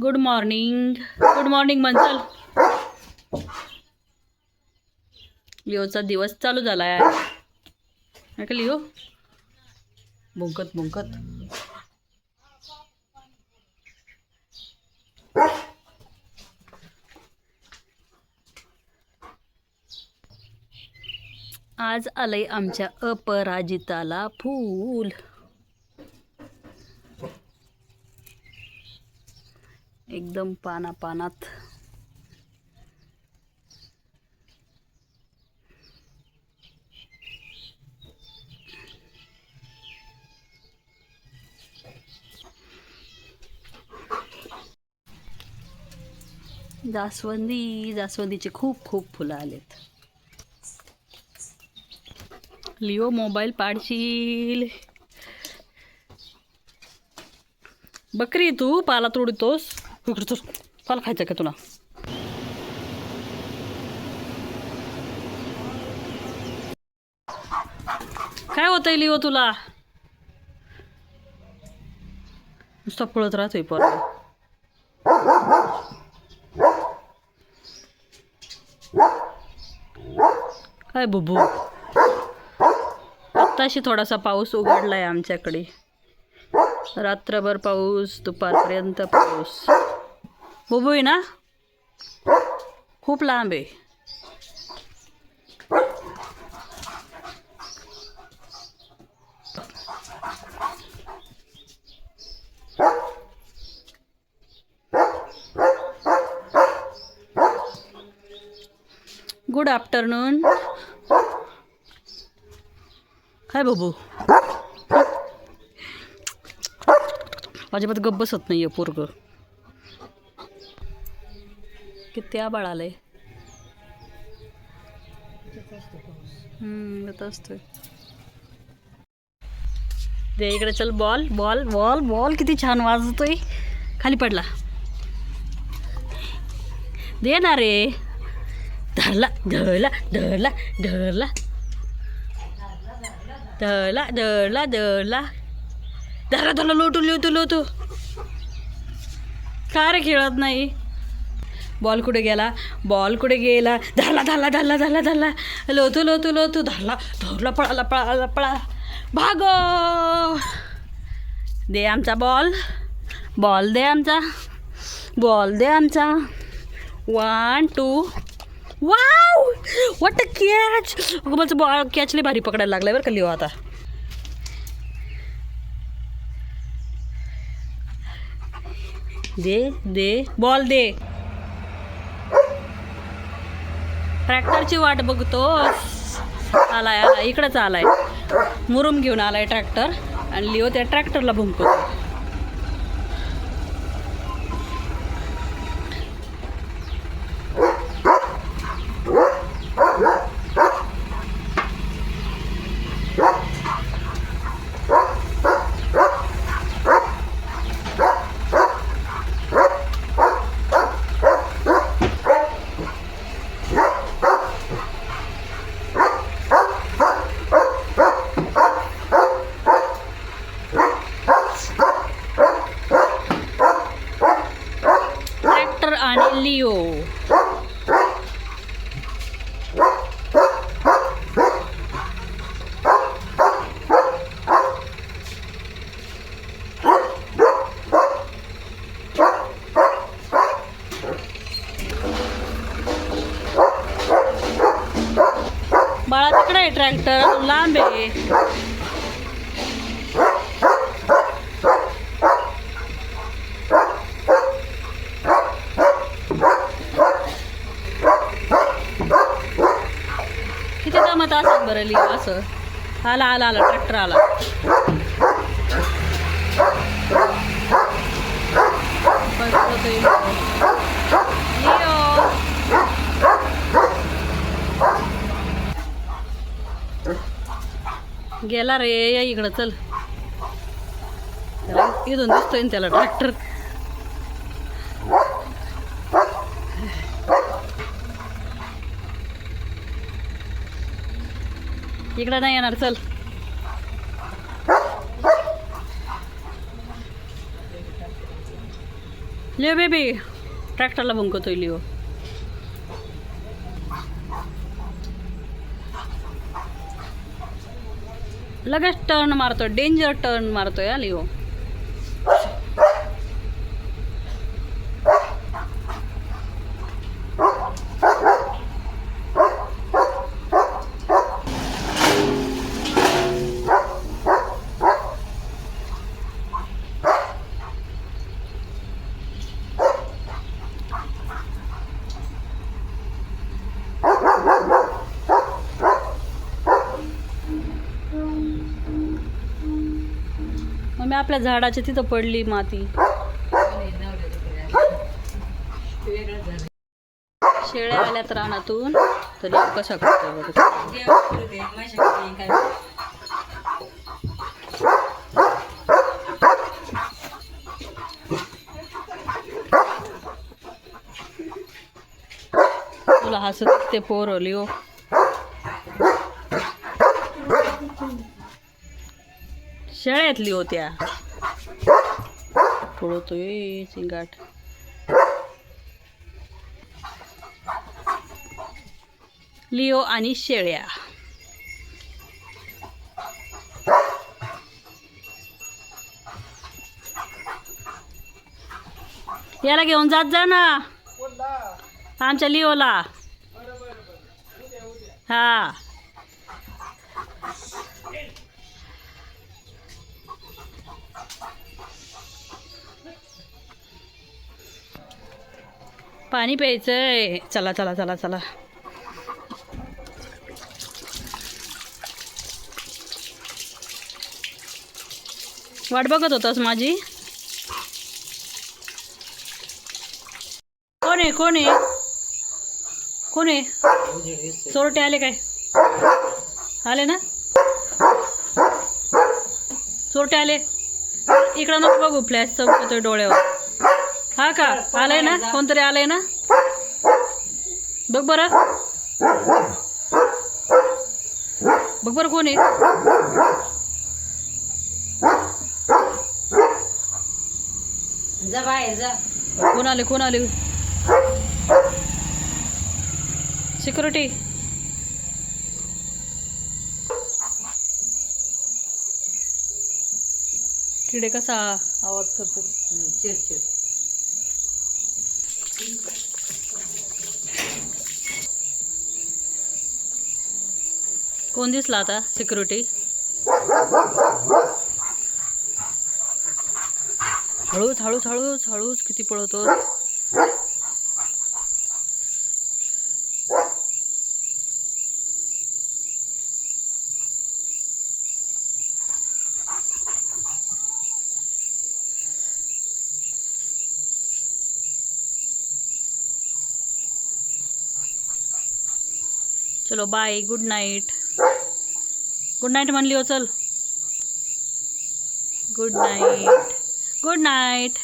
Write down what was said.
Good morning good morning मंचल लिओचा दिवस चालू झाला आहे नाही का लिओ भुंकत भुंकत. आज आलंय आमच्या अपराजिताला फूल. एकदम पाना पानात जास्वंदी जास्वंदीचे खूप खूप फुलं आलेत. लिओ मोबाईल पाडशील. बकरी तू पाला तोडतोस. इकडं चल पाला खायचं का तुला? काय होतंय लिओ तुला? नुसतं पळत राहतोय परत काय बुबू? आत्ताशी थोडासा पाऊस उघडलाय आमच्याकडे. रात्रभर पाऊस दुपारपर्यंत पाऊस. बुबू आहे ना? खूप लांब आहे. Good afternoon. काय बाबू? अजिबात गप्प बसत नाही आहे पोरग. किती आबाळ आलंय. हम्म, येत असतोय. दे इकडे चल बॉल बॉल बॉल बॉल किती छान वाजतोय. खाली पडला. दे ना रे. धरला धरला धरला धरला. धरला धरला धरला धरा धला लोटू लोटू लोटू का रे खेळत नाही बॉल कुठे गेला बॉल कुठे गेला धरला धरला धरला धरला धरला लोतू लोतू लोतू धरला धरला पळाला पळाला पळा भागो दे आमचा बॉल बॉल दे आमचा बॉल दे आमचा one two wow what catch अगं माझं बॉल कॅचले भारी पकडायला लागलाय बरं का लिओ आता. दे दे बॉल दे. ट्रॅक्टरची वाट बघतो. आलाय आलाय इकडंच आलाय. मुरुम घेऊन आलाय ट्रॅक्टर आणि लिओ त्या ट्रॅक्टरला भुंकतो ट्रॅक्टर आणि लिओ बाळा तिकडे आहे ट्रॅक्टर लांब आहे. किती जमत असत बरं लिओ असं. आला आला आला ट्रॅक्टर आला. गेला रे या इकडं चल. इथून दिसतोय त्याला ट्रॅक्टर इकडं नाही येणार चल. लिओ बेबी ट्रॅक्टरला भुंकतोय लिओ. लगेच टर्न मारतोय डेंजर टर्न मारतोय हा लिओ. मी आपल्या झाडाच्या तिथं पडली माती. शेळ्या आल्यात रानातून तर लिओ कशा तुला हसत ते पोर लिओ. शेळ्यातली होत्या. पळतोय चिंगाट लिओ आणि शेळ्या. याला घेऊन जात जा ना. आमच्या लिओला. हा. पाणी प्यायचंय. चला चला चला चला. वाट बघत होतास माझी? कोण आहे कोण आहे? कोण आहे? चोरटे आले काय? आले ना? चोरटे आले? इकडं नको बघू फ्लॅश चौकतोय डोळ्यावर. हा का? आलंय ना? कोणतरी आलंय ना? बघ बरं. बघ बरं कोण आहे. कोण आले कोण आले? सिक्युरिटी किडे कसा? आवाज करतो. चिर कोण दिसला आता सिक्युरिटी हळूच हळूच हळूच हळूच किती पळवतो चलो bye good night good night म्हणली हो चल. Good night good night